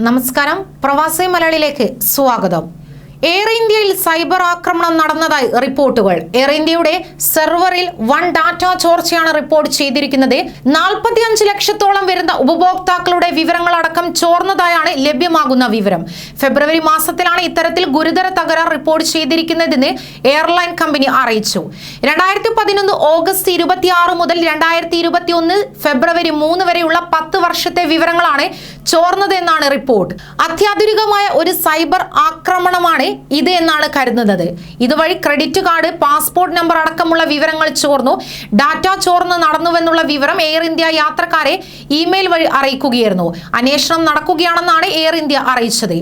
നമസ്കാരം. പ്രവാസി മലയാളിയിലേക്ക് സ്വാഗതം. എയർ ഇന്ത്യയിൽ സൈബർ ആക്രമണം നടന്നതായി റിപ്പോർട്ടുകൾ. എയർ ഇന്ത്യയുടെ സെർവറിൽ വൺ ഡാറ്റ ചോർച്ചയാണ് റിപ്പോർട്ട് ചെയ്തിരിക്കുന്നത്. നാൽപ്പത്തിയഞ്ച് ലക്ഷത്തോളം വരുന്ന ഉപഭോക്താക്കളുടെ വിവരങ്ങളടക്കം ചോർന്നതായാണ് ലഭ്യമാകുന്ന വിവരം. ഫെബ്രുവരി മാസത്തിലാണ് ഇത്തരത്തിൽ ഗുരുതര തകരാർ റിപ്പോർട്ട് ചെയ്തിരിക്കുന്നതെന്ന് എയർലൈൻ കമ്പനി അറിയിച്ചു. രണ്ടായിരത്തി പതിനൊന്ന് ഓഗസ്റ്റ് ഇരുപത്തിയാറ് മുതൽ രണ്ടായിരത്തി ഇരുപത്തി ഒന്ന് ഫെബ്രുവരി മൂന്ന് വരെയുള്ള പത്ത് വർഷത്തെ വിവരങ്ങളാണ് ചോർന്നതെന്നാണ് റിപ്പോർട്ട്. അത്യാധുനികമായ ഒരു സൈബർ ആക്രമണമാണ് ഇത് എന്നാണ് കരുതുന്നത്. ഇതുവഴി ക്രെഡിറ്റ് കാർഡ് പാസ്പോർട്ട് നമ്പർ അടക്കമുള്ള വിവരങ്ങൾ ചോർന്നു. ഡാറ്റ ചോർന്ന് നടന്നുവെന്നുള്ള വിവരം എയർ ഇന്ത്യ യാത്രക്കാരെ ഇമെയിൽ വഴി അറിയിക്കുകയായിരുന്നു. അന്വേഷണം നടക്കുകയാണെന്നാണ് എയർ ഇന്ത്യ അറിയിച്ചത്.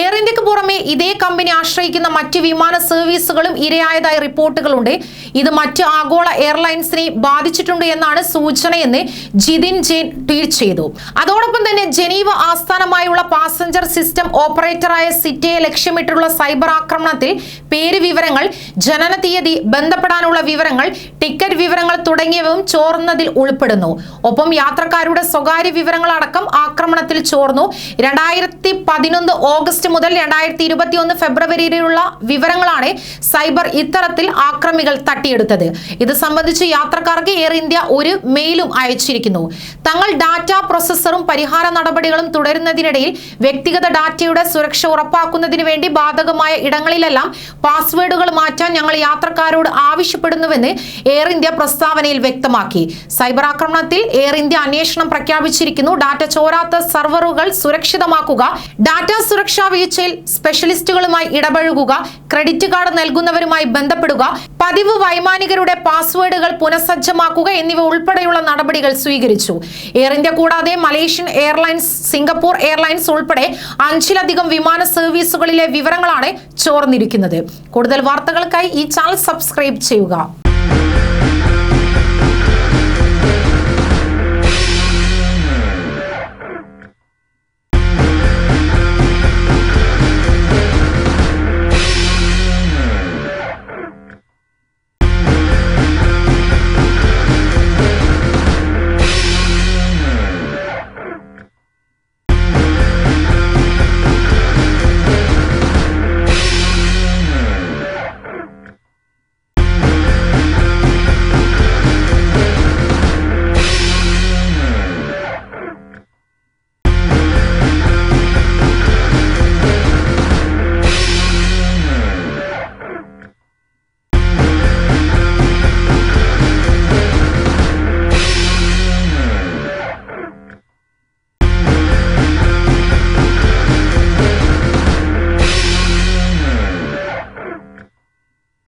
എയർ ഇന്ത്യയ്ക്ക് പുറമെ ഇതേ കമ്പനി ആശ്രയിക്കുന്ന മറ്റ് വിമാന സർവീസുകളും ഇരയായതായി റിപ്പോർട്ടുകളുണ്ട്. ഇത് മറ്റ് ആഗോള എയർലൈൻസിനെ ബാധിച്ചിട്ടുണ്ട് എന്നാണ് സൂചനയെന്ന് ജിതിൻ ജെയിൻ ട്വീറ്റ് ചെയ്തു. അതോടൊപ്പം തന്നെ ജനീവ ആസ്ഥാനമായുള്ള പാസഞ്ചർ സിസ്റ്റം ഓപ്പറേറ്ററായ സിറ്റയെ ലക്ഷ്യമിട്ടുള്ള സൈബർ ആക്രമണത്തിൽ പേര് വിവരങ്ങൾ ജനന തീയതി ബന്ധപ്പെടാനുള്ള വിവരങ്ങൾ ടിക്കറ്റ് വിവരങ്ങൾ തുടങ്ങിയവയും ചോർന്നതിൽ ഉൾപ്പെടുന്നു. ഒപ്പം യാത്രക്കാരുടെ സ്വകാര്യ വിവരങ്ങൾ അടക്കം ആക്രമണത്തിൽ ചോർന്നു. രണ്ടായിരത്തി പതിനൊന്ന് ഓഗസ്റ്റ് മുതൽ രണ്ടായിരത്തി ഇരുപത്തി ഒന്ന് ഫെബ്രുവരിയിലുള്ള വിവരങ്ങളാണ് സൈബർ ഇത്തരത്തിൽ ആക്രമികൾ തട്ടിയെടുത്തത്. ഇത് സംബന്ധിച്ച് യാത്രക്കാർക്ക് എയർ ഇന്ത്യ ഒരു മെയിലും അയച്ചിരിക്കുന്നു. തങ്ങൾ ഡാറ്റ പ്രോസസ്സറും പരിഹാര നടപടികളും തുടരുന്നതിനിടയിൽ വ്യക്തിഗത ഡാറ്റയുടെ സുരക്ഷ ഉറപ്പാക്കുന്നതിന് വേണ്ടി ബാധകമായ ഇടങ്ങളിലെല്ലാം പാസ്വേഡുകൾ മാറ്റാൻ ഞങ്ങൾ യാത്രക്കാരോട് ആവശ്യപ്പെടുന്നുവെന്ന് എയർ ഇന്ത്യ പ്രസ്താവനയിൽ വ്യക്തമാക്കി. സൈബർ ആക്രമണത്തിൽ എയർ ഇന്ത്യ അന്വേഷണം പ്രഖ്യാപിച്ചിരിക്കുന്നു. ഡാറ്റ ചോരാത്ത സെർവറുകൾ സുരക്ഷിതമാക്കുക. ഡാറ്റ സുരക്ഷാ വീഴ്ചയിൽ സ്പെഷ്യലിസ്റ്റുകളുമായി ഇടപഴകുക. ക്രെഡിറ്റ് കാർഡ് നൽകുന്നവരുമായി ബന്ധപ്പെടുക. പതിവ് വൈമാനികരുടെ പാസ്വേഡുകൾ പുനഃസജ്ജമാക്കുക എന്നിവ ഉൾപ്പെടെയുള്ള നടപടികൾ സ്വീകരിച്ചു. എയർ ഇന്ത്യ കൂടാതെ മലേഷ്യൻ എയർലൈൻസ് സിംഗപ്പൂർ എയർലൈൻസ് ഉൾപ്പെടെ അഞ്ചിലധികം വിമാന സർവീസുകളിലെ വിവരങ്ങളാണ് ചോർന്നിരിക്കുന്നത്. കൂടുതൽ വാർത്തകൾക്കായി ഈ ചാനൽ സബ്സ്ക്രൈബ് ചെയ്യുക.